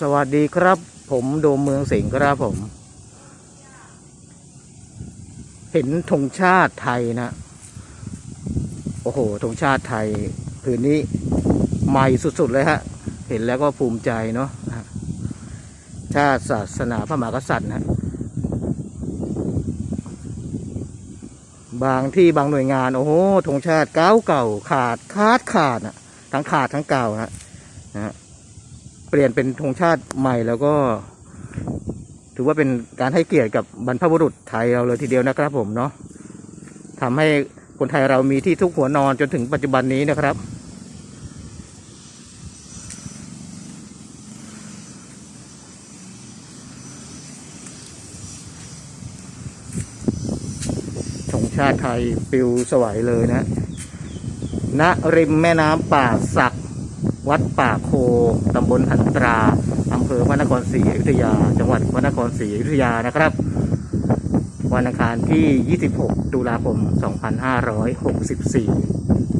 สวัสดีครับ ผมโดมเมืองสิงห์ครับผม เห็นธงชาติไทยนะ โอ้โหธงชาติไทยผืนนี้ใหม่สุดๆเลยฮะ เห็นแล้วก็ภูมิใจเนาะชาติศาสนาพระมหากษัตริย์นะบางที่บางหน่วยงาน โอ้โหธงชาติเก่าเก่าขาด ขาดขาดอะทั้งขาดทั้งเก่าฮะนะ เปลี่ยนเป็นธงชาติใหม่แล้วก็ ถือว่าเป็นการให้เกียรติกับบรรพบุรุษไทยเราเลยทีเดียวนะครับผมเนาะทำให้คนไทยเรามีที่ทุกหัวนอนจนถึงปัจจุบันนี้นะครับธงชาติไทยปลิวสวยเลยนะณริมแม่น้ำป่าสัก วัดป่าโคตำบลหันตราอำเภอพระนครศรีอยุธยา จังหวัดพระนครศรีอยุธยานะครับ วันอังคารที่ 26 ตุลาคม 2564